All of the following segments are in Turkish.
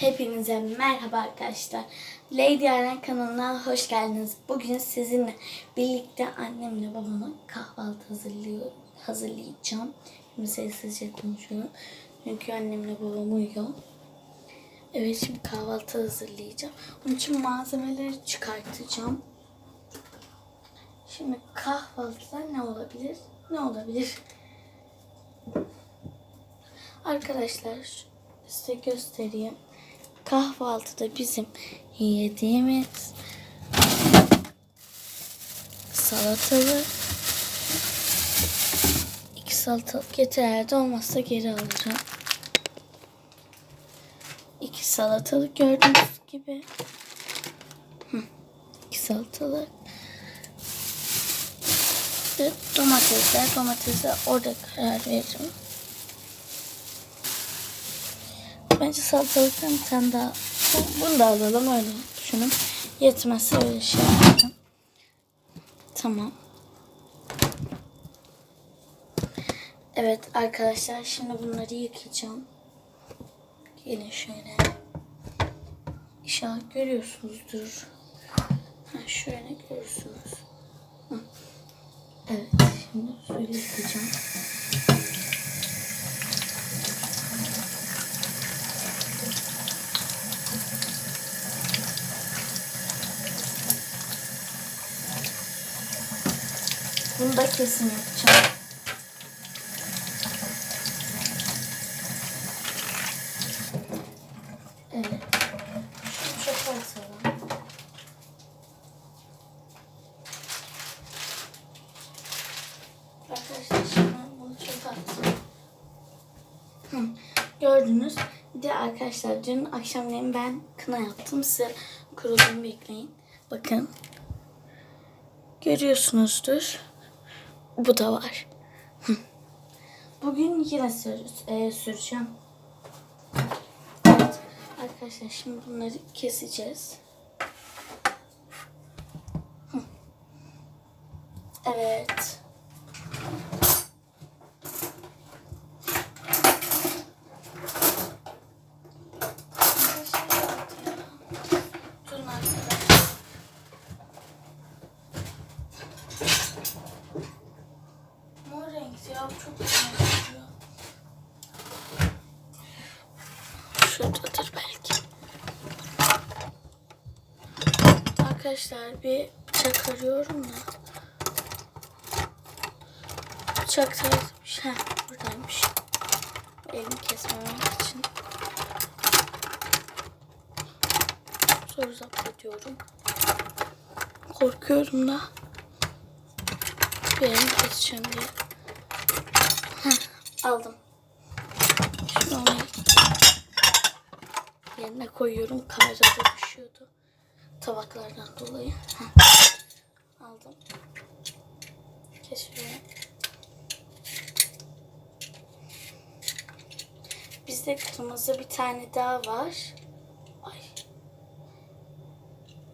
Hepinize merhaba arkadaşlar. Lady Aren kanalına hoş geldiniz. Bugün sizinle birlikte annemle babama kahvaltı hazırlıyor, hazırlayacağım. Şimdi sessizce konuşuyorum. Çünkü annemle babam uyuyor. Evet şimdi kahvaltı hazırlayacağım. Onun için malzemeleri çıkartacağım. Şimdi kahvaltıda ne olabilir? Ne olabilir? Arkadaşlar size göstereyim. Kahvaltıda bizim yediğimiz salatalık iki salatalık yeterli olmazsa geri alacağım. İki salatalık gördüğünüz gibi. İki salatalık. Ve domatesler. Domatese orada karar veririm. Bence salatalıktan bir tane daha. Bu- Bunu da alalım öyle düşünün. Yetmezse öyle şey yapacağım. Tamam. Evet arkadaşlar şimdi bunları yıkayacağım. Gelin şöyle. İnşallah görüyorsunuzdur. Ha, şöyle görürsünüz. Evet şimdi şöyle yıkayacağım. Bunu da kesin yapacağım. Evet. Şunu çöpe atalım. Arkadaşlar bunu çöpe attım. Gördünüz. Bir de arkadaşlar dün akşamleyin ben kına yaptım. Size kuruduğunu bekleyin. Bakın. Görüyorsunuzdur. Bu da var. Bugün yine sür, e, süreceğim. Evet. Arkadaşlar şimdi bunları keseceğiz. Evet. Durun arkadaşlar. Mor renkli ya bu çok güzel duruyor. Şuradadır belki. Arkadaşlar bir bıçak arıyorum da. Bıçak tarzıymış. Heh buradaymış. Elimi kesmemek için. Zor zapt ediyorum. Korkuyorum da. Bir elimi keseceğim diye. Heh, aldım. Şimdi onu yerine koyuyorum. Kamerada düşüyordu. Tabaklardan dolayı. Aldım. Kesiyorum. Bizde kırmızı bir tane daha var. Ay.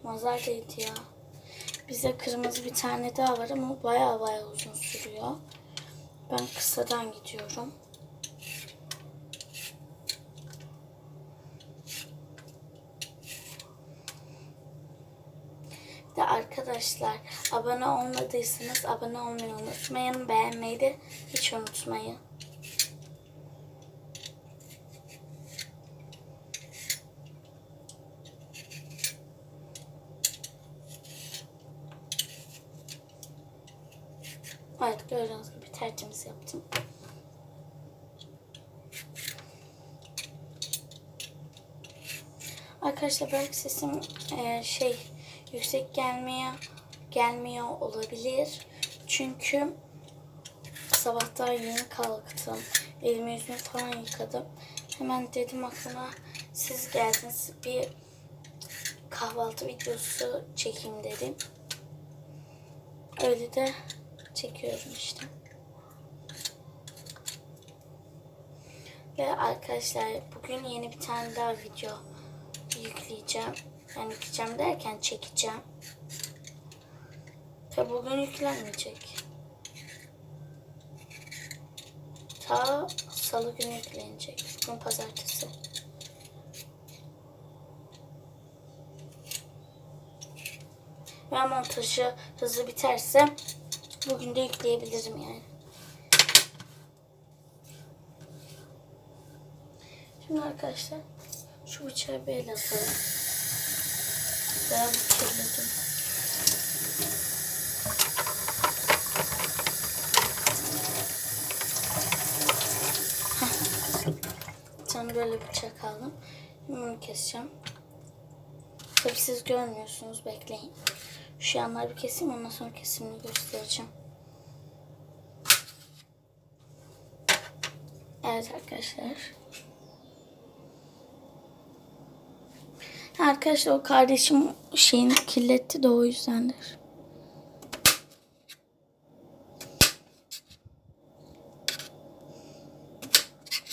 Nazar değdi ya. Bize kırmızı bir tane daha var ama baya baya uzun sürüyor. Ben kısadan gidiyorum. Bir de arkadaşlar abone olmadıysanız abone olmayı unutmayın. Beğenmeyi de hiç unutmayın. Evet gördüğünüz gibi tertemiz yaptım. Arkadaşlar belki sesim e, şey yüksek gelmeye gelmiyor olabilir. Çünkü sabahtan yeni kalktım. Elimi yüzümü falan yıkadım. Hemen dedim aklıma siz geldiniz bir kahvaltı videosu çekeyim dedim. Öyle de çekiyorum işte. Ve arkadaşlar bugün yeni bir tane daha video yükleyeceğim. Yani yükleyeceğim derken çekeceğim da bugün yüklenmeyecek. Ta salı günü yüklenecek. Bugün pazartesi. Ben montajı hızlı biterse bugün de yükleyebilirim yani. Şimdi arkadaşlar şu bıçağı bir el atalım. Ben bu kirledim. Böyle bıçak aldım. Bunu keseceğim. Tabii siz görmüyorsunuz. Bekleyin. Şu yanları bir keseyim. Ondan sonra kesimini göstereceğim. Evet arkadaşlar. Arkadaşlar o kardeşim şeyini kirletti de o yüzdendir.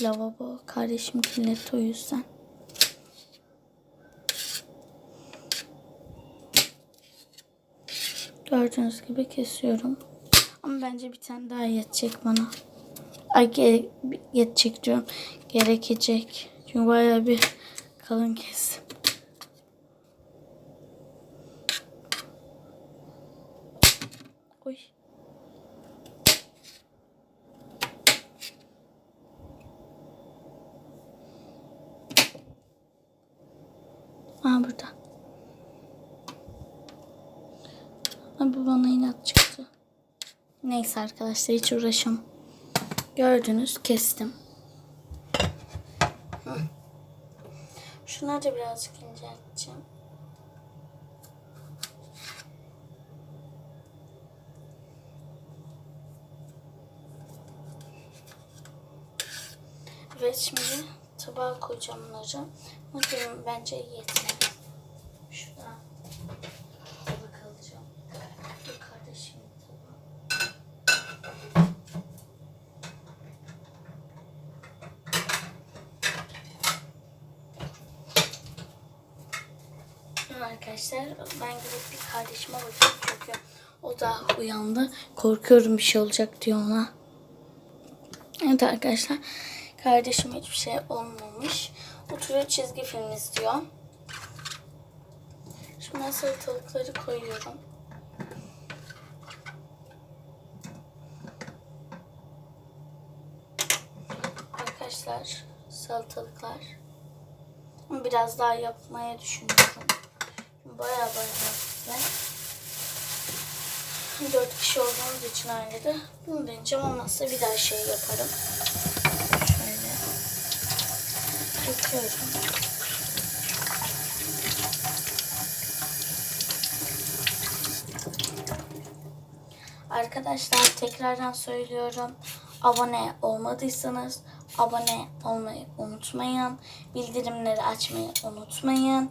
Lavabo kardeşim kirletti o yüzden. Gördüğünüz gibi kesiyorum. Ama bence bir tane daha yetecek bana. Ay yetecek diyorum. Gerekecek. Çünkü bayağı bir kalın kestim. Oy. Aa burada. Ama bu bana inat çıktı. Neyse arkadaşlar hiç uğraşamam. Gördünüz kestim. Şunları da birazcık incelteceğim. Evet şimdi tabağa koyacağım bunları. Bence yetmez. Şuradan tabak alacağım. Dur kardeşim tabağı. Şimdi Arkadaşlar ben gidip bir kardeşime bakayım çünkü o da uyandı. Korkuyorum bir şey olacak diyor ona. Evet arkadaşlar. Kardeşim hiçbir şey olmamış. Oturuyor çizgi film izliyor. Şimdi ben salatalıkları koyuyorum. Arkadaşlar salatalıklar. Biraz daha yapmaya düşünüyorum. Baya baya güzel. Dört kişi olduğumuz için ailede bunu deneyeceğim. Olmazsa bir daha şey yaparım. Şöyle döküyorum. Arkadaşlar tekrardan söylüyorum. Abone olmadıysanız abone olmayı unutmayın. Bildirimleri açmayı unutmayın.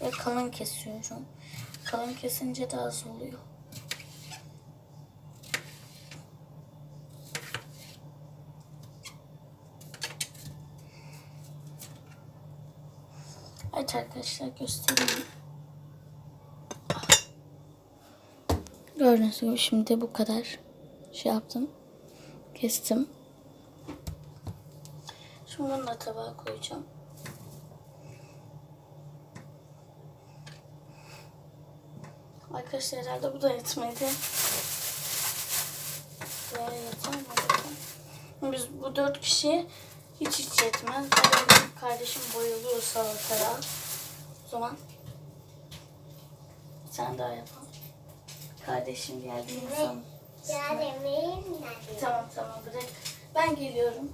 Ve kalın kesiyorum. Kalın kesince daha az oluyor. Evet arkadaşlar göstereyim. Gördüğünüz gibi şimdi bu kadar şey yaptım. Kestim. Şimdi bunu da tabağa koyacağım. Arkadaşlar herhalde bu da yetmedi. Buraya yeter mi? Bakalım. Biz bu dört kişi hiç hiç yetmez. Benim kardeşim bayılıyor salataya. O zaman bir tane daha yapalım. Kardeşim geldi insan. Tamam tamam bırak. Ben geliyorum.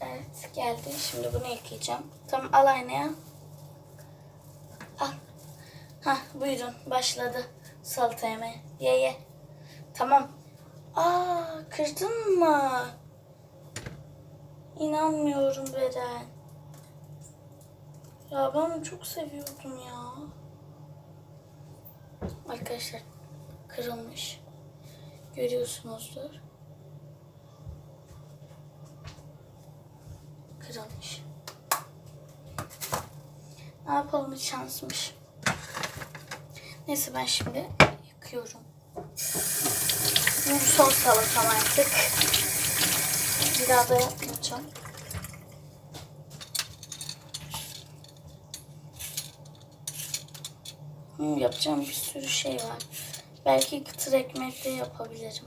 Evet geldi. Şimdi bunu yıkayacağım. Tamam al aynaya. Al. Hah buyurun başladı salata yemeye. Ye ye. Tamam. Aa kırdın mı? İnanmıyorum Beren. Ya ben çok seviyordum ya. Arkadaşlar kırılmış. Görüyorsunuzdur. Kırılmış. Ne yapalım şansmış. Neyse ben şimdi yıkıyorum. Bu son salatam artık. Bir daha da yapmayacağım. Hmm, yapacağım bir sürü şey var. Belki kıtır ekmek de yapabilirim.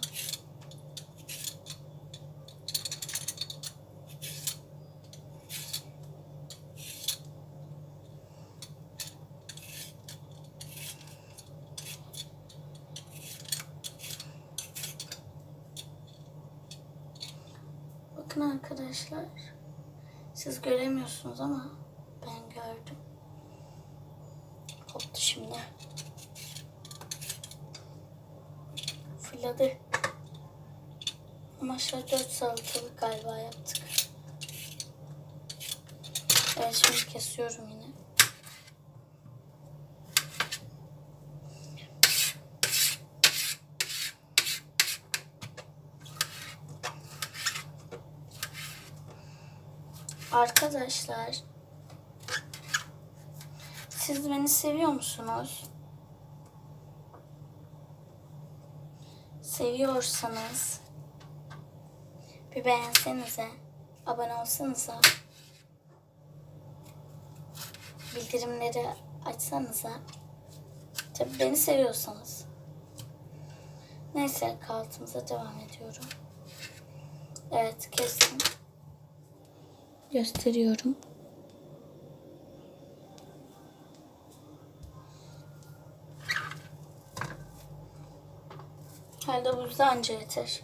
Bakın arkadaşlar. Siz göremiyorsunuz ama ben gördüm. Koptu şimdi. Fırladı. Şöyle dört salatalık galiba yaptık. Evet şimdi kesiyorum yine. Arkadaşlar siz beni seviyor musunuz? Seviyorsanız bir beğensenize, abone olsanıza, bildirimleri açsanıza. Tabii beni seviyorsanız. Neyse kahvaltımıza devam ediyorum. Evet kestim. Gösteriyorum. Herhalde bu anca yeter.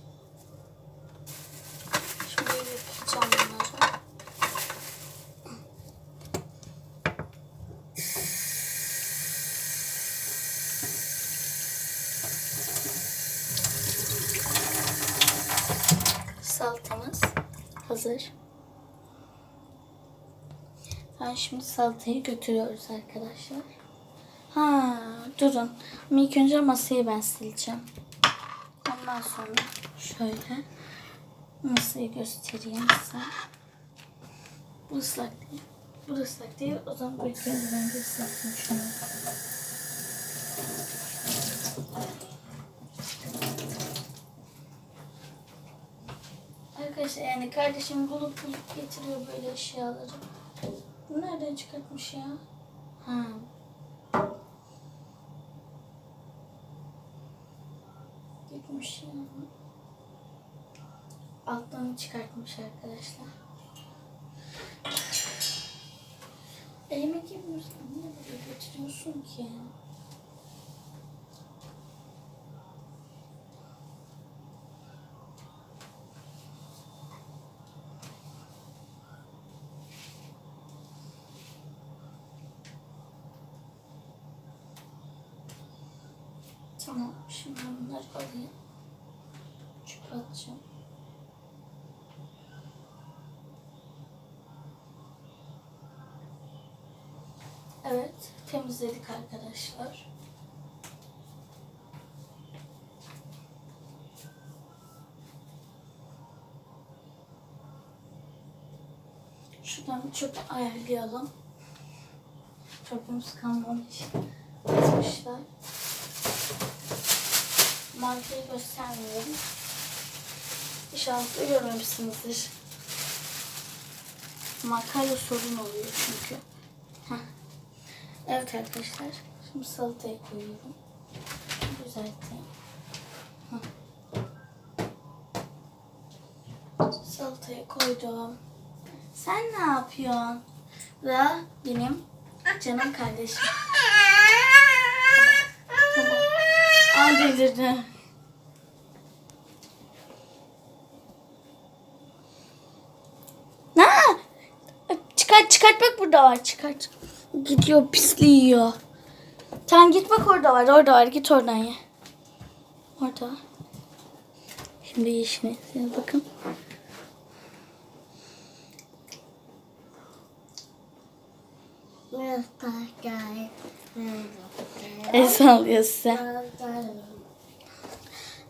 Şimdi yıkayacağım bunları. Salatamız hazır. Ben şimdi salatayı götürüyoruz arkadaşlar. Ha, durun. Ama ilk önce masayı ben sileceğim. Ondan sonra şöyle masayı göstereyim size. Bu ıslak değil. Bu da ıslak değil. O zaman bu ilk ben de ıslatayım şunu. Arkadaşlar yani kardeşim bulup bulup getiriyor böyle eşyaları. Nereden çıkartmış ya? Ha. Gitmiş ya. Alttan çıkartmış arkadaşlar. Elime girmiyorsun. Niye böyle götürüyorsun ki? Tamam. Şimdi ben bunları alayım. Çöpe atacağım. Evet. Temizledik arkadaşlar. Şuradan bir çöpe ayarlayalım. Çöpümüz kalmamış. Atmışlar. Markayı göstermiyorum. İnşallah görmemişsinizdir. Markayla sorun oluyor çünkü. Evet arkadaşlar. Şimdi salatayı koyuyorum. Düzelteyim. Salatayı koydum. Sen ne yapıyorsun? Ve benim canım kardeşim. Tamam. Aa delirdi. Ne çıkart çıkart bak burada var çıkart. Gidiyor pisliği yiyor. Tamam git bak orada var orada var git oradan ye. Orada. Şimdi ye işine. Siz bakın. El sallıyor size.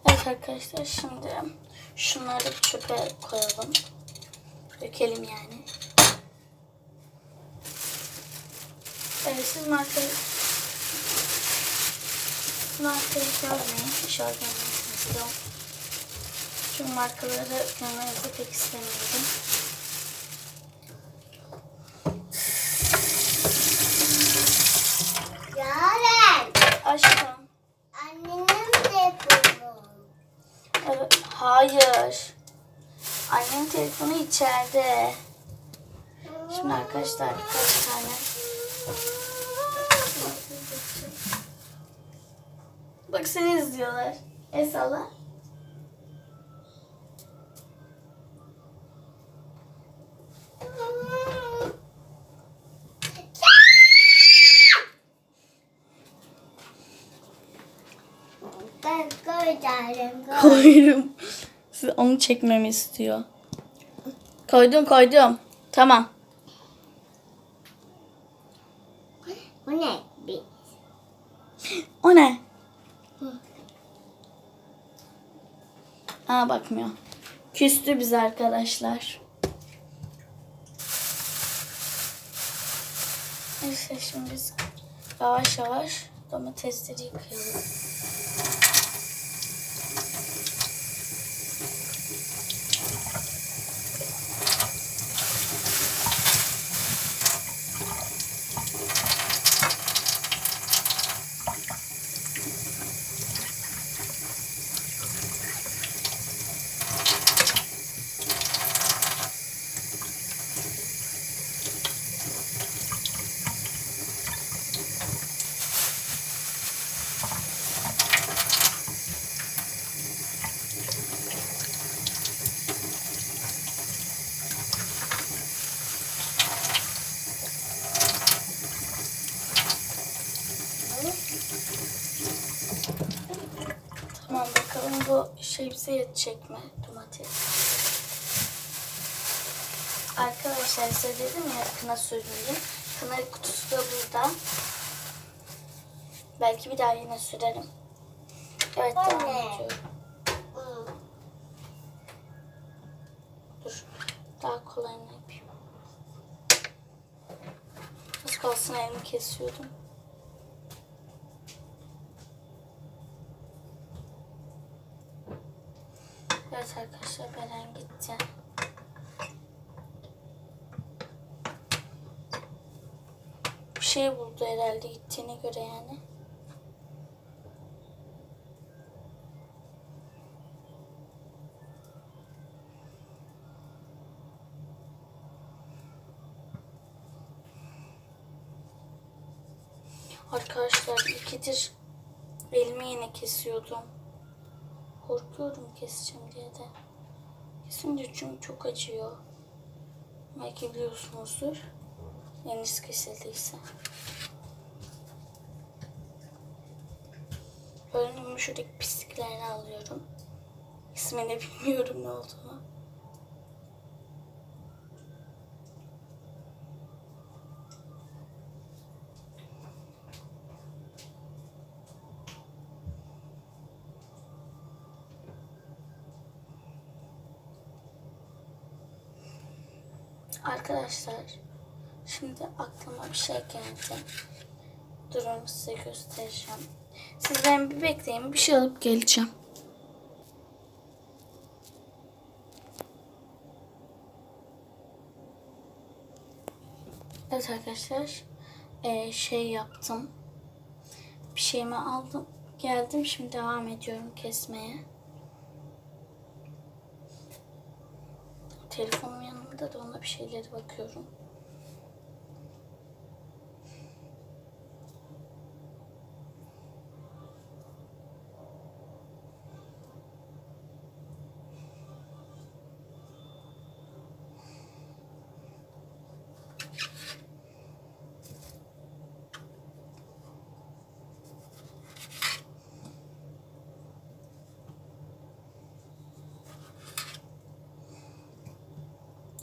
Evet arkadaşlar şimdi şunları çöpe koyalım. Dökelim yani. Evet siz markayı markayı görmeyin. Etmek istiyorum. Çünkü markaları görmenizi pek istemiyorum. Yaren. Aşkım. Annenin telefonu. Evet, hayır. Annemin telefonu içeride. Şimdi arkadaşlar birkaç tane. Bak seni izliyorlar. Esala. Ben koyacağım. Koyuyorum. Siz onu çekmemi istiyor. Koydum koydum. Tamam. Bu ne? O ne? Aa bakmıyor. Küstü bize arkadaşlar. Neyse şimdi biz yavaş yavaş domatesleri yıkayalım. Tamam bakalım yetecek mi domates? Arkadaşlar size dedim ya kına sürmeyi. Kına kutusu da burada. Belki bir daha yine sürerim. Evet devam Anne. ediyorum. Hı. Dur. Daha kolayını yapayım. Az kalsın elimi kesiyordum. Evet arkadaşlar Beren gitti. Bir şey buldu herhalde gittiğine göre yani. Arkadaşlar ikidir elimi yine kesiyordum. Korkuyorum keseceğim diye de. Kesince çünkü çok acıyor. Belki biliyorsunuzdur. Eliniz kesildiyse. Önümü şuradaki pisliklerini alıyorum. İsmini bilmiyorum ne olduğunu. Arkadaşlar şimdi aklıma bir şey geldi. Durun size göstereceğim. Siz beni bir bekleyin bir şey alıp geleceğim. Evet arkadaşlar eee, şey yaptım. Bir şeyimi aldım. Geldim şimdi devam ediyorum kesmeye. Telefonum yanımda da ona bir şeylere bakıyorum.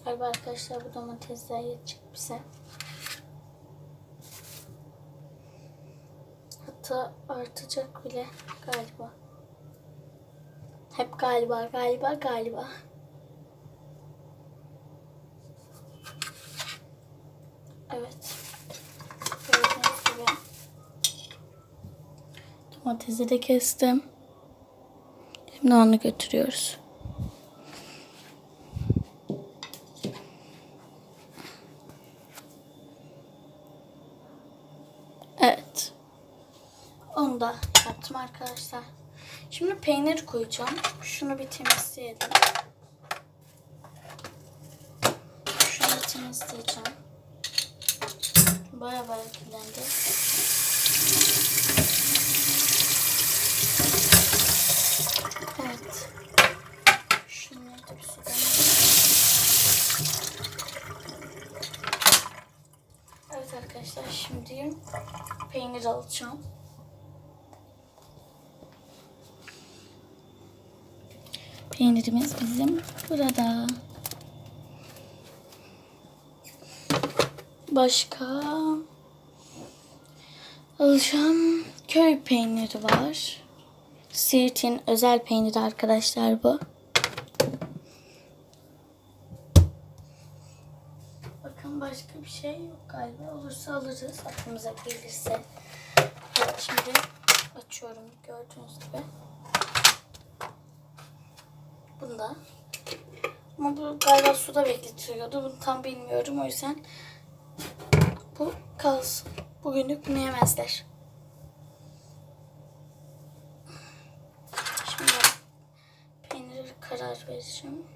Galiba arkadaşlar bu domatesler yetecek bize. Hatta artacak bile galiba. Hep galiba, galiba, galiba. Evet. Gördüğünüz gibi. Domatesi de kestim. Şimdi onu götürüyoruz. Evet. Onu da yaptım arkadaşlar. Şimdi peynir koyacağım. Şunu bir temizleyelim. Şunu temizleyeceğim. Baya baya kirlendi. Evet. Şunları da bir sudan Evet arkadaşlar şimdi peynir alacağım. Peynirimiz bizim burada. Başka alacağım köy peyniri var. Siirt'in özel peyniri arkadaşlar bu. Bakın başka bir şey yok galiba. Olursa alırız aklımıza gelirse. Evet, şimdi açıyorum gördüğünüz gibi. Bunda. Ama bu galiba suda bekletiliyordu. Bunu tam bilmiyorum. O yüzden bu kalsın. Bugünlük bunu yemezler. Şimdi peynire karar vereceğim.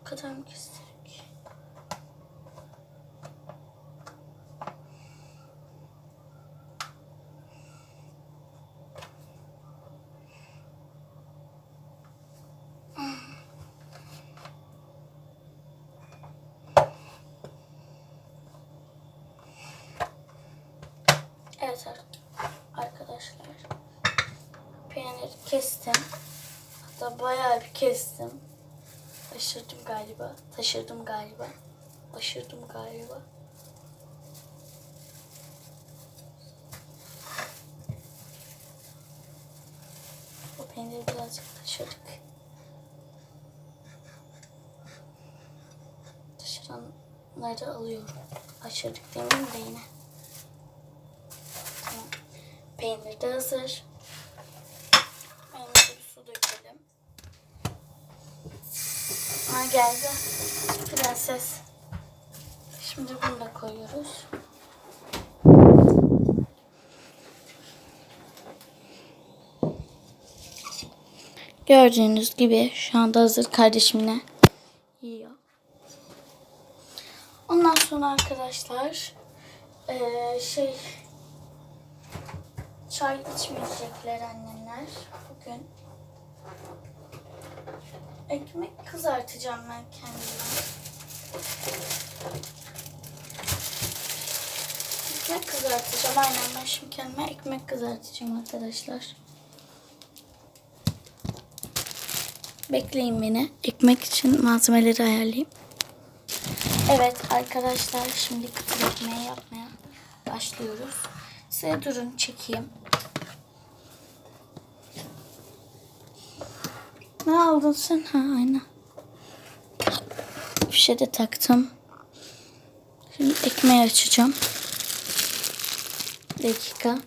Bu kadar mı kestik? Evet ar- arkadaşlar. Peyniri kestim. Hatta bayağı bir kestim. Taşırdım galiba. Taşırdım galiba. Taşırdım galiba. Bu peyniri birazcık taşırdık. Taşıranları alıyorum. Taşırdık demeyeyim de yine. Tamam. Peynir de hazır. Peynire bir su dökelim. Ha geldi. Prenses. Şimdi bunu da koyuyoruz. Gördüğünüz gibi şu anda hazır kardeşimle yiyor. Ondan sonra arkadaşlar eee, şey çay içmeyecekler annemler bugün. Ekmek kızartacağım ben kendime. Ekmek kızartacağım. Aynen ben şimdi kendime ekmek kızartacağım arkadaşlar. Bekleyin beni. Ekmek için malzemeleri ayarlayayım. Evet arkadaşlar şimdi ekmeği yapmaya başlıyoruz. Size durun çekeyim. Ne aldın sen? Ha aynen. Fişe de taktım. Şimdi ekmeği açacağım. Bir dakika.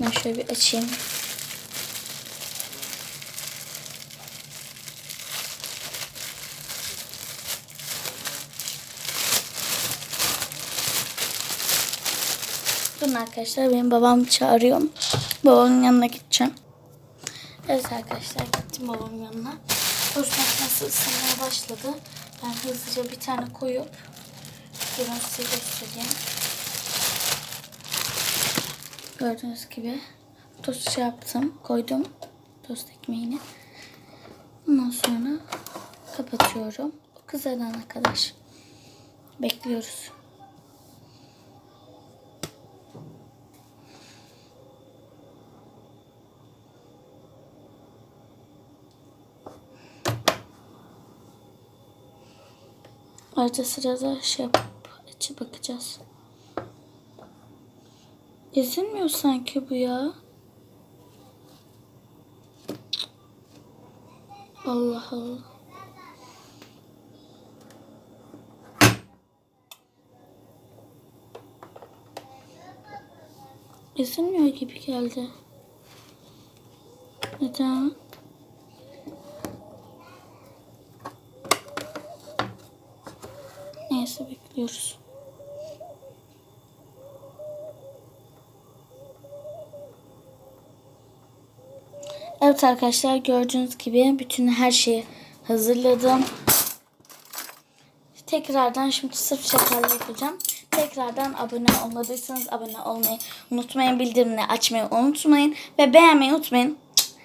Ben şöyle bir açayım. Durun arkadaşlar benim babam çağırıyor. Babamın yanına gideceğim. Evet arkadaşlar gittim babamın yanına. Tost makinesi ısınmaya başladı. Ben hızlıca bir tane koyup durun size göstereyim. Gördüğünüz gibi tost şey yaptım. Koydum tost ekmeğini. Ondan sonra kapatıyorum. Kızarana kadar bekliyoruz. Arada sırada şey yapıp açıp bakacağız. Ezilmiyor sanki bu ya. Allah Allah. Ezilmiyor gibi geldi. Neden? Neyse bekliyoruz. Evet arkadaşlar gördüğünüz gibi bütün her şeyi hazırladım. Tekrardan şimdi sırf şekerli yapacağım. Tekrardan abone olmadıysanız abone olmayı unutmayın. Bildirimleri açmayı unutmayın. Ve beğenmeyi unutmayın.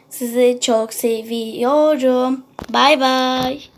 Sizi çok seviyorum. Bay bay.